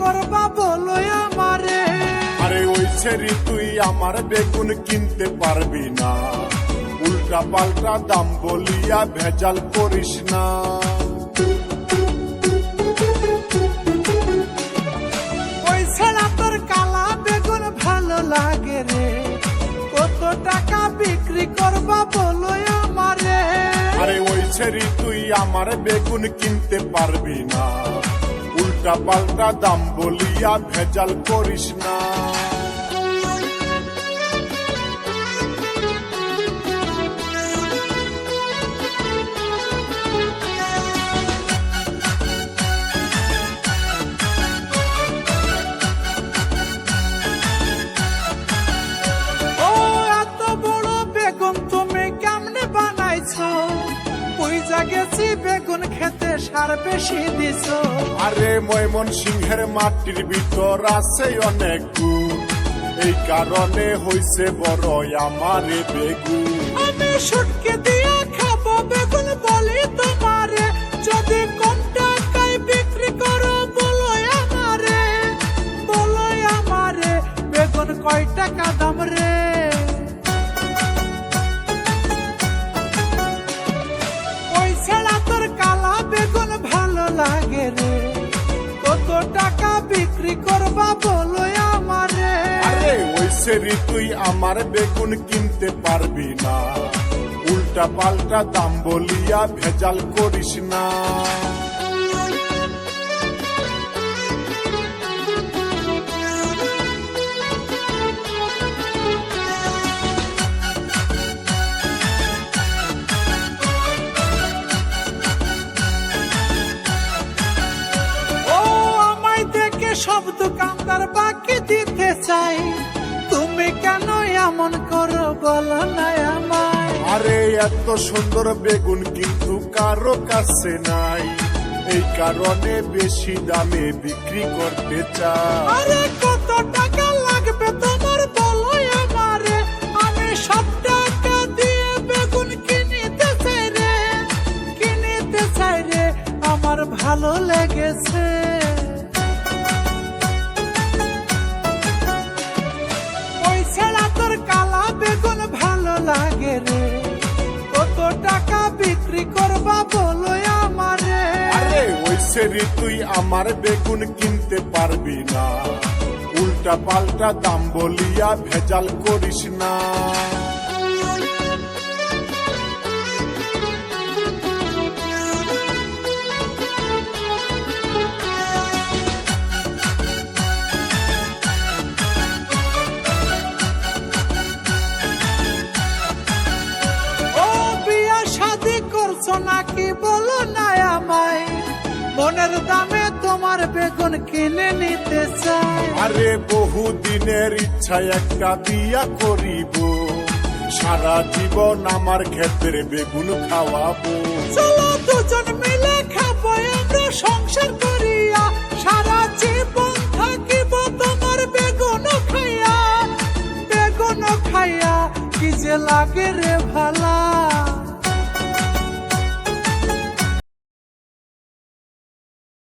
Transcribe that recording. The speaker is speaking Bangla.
করবা বলো আমারে। আরে ওই ছেড়ি তুই আমার বেগুন কিনতে পারবি না। উল্টা পাল্টা দাম বলিয়া ভেজাল করিস না। ওই ছেড়া তোর কালা বেগুন ভালো লাগে রে। কত টাকা বিক্রি করবা বলো আমারে। আরে ওই ছেড়ি তুই আমার বেগুন কিনতে পারবি না। উল্টা পাল্টা দাম বলিয়া ভেজাল করিস না। বেগুন খেতে সার বেশি দিছো? আরে ময়মন সিংহের মাটির ভিতর আছে অনেক গুণ এই কারণে হইছে বড় আমারে বেগুন। আমি সুটকে দিয়ে খাব বেগুন বলি তোমারে। যদি কম টাকায় বিক্রি করো বলো আমারে। বলো আমারে বেগুন কয় টাকা বিক্রি করবা বলো সেরি তুই আমার বেগুন কিনতে পারবি না। উল্টা পাল্টা দাম বলিয়া ভেজাল করিস না। চাই। তুমি কেন এমন করো? বলো না আমায়। আরে এত সুন্দর বেগুন কিন্তু কারও কাছে নাই। এই কারণে বেশি দামে বিক্রি করতে চাই। আরে কত টাকা লাগবে তোমার বলো আমারে। আমি সব টাকা দিয়ে বেগুন কিনিতে চাই রে। কিনিতে চাই রে আমার ভালো লেগেছে। বলো আমারে। আরে তুই আমার বেগুন কিনতে পারবি না। উল্টা পাল্টা দাম বলিয়া ভেজাল করিস না। নাকি? বলো না আমায়। মনের দামে তোমার বেগুন কিনে নিতে চাই। আরে বহু দিনের ইচ্ছা একটা বিয়া করিব। সারা জীবন আমার ক্ষেত্রে বেগুন খাওয়াবো। চলো দুজন মিলে খাব আমরা সংসার করিয়া। সারা জীবন থাকিব তোমার বেগুন খাইয়া। বেগুন খাইয়া কি যে লাগে রে ভালা।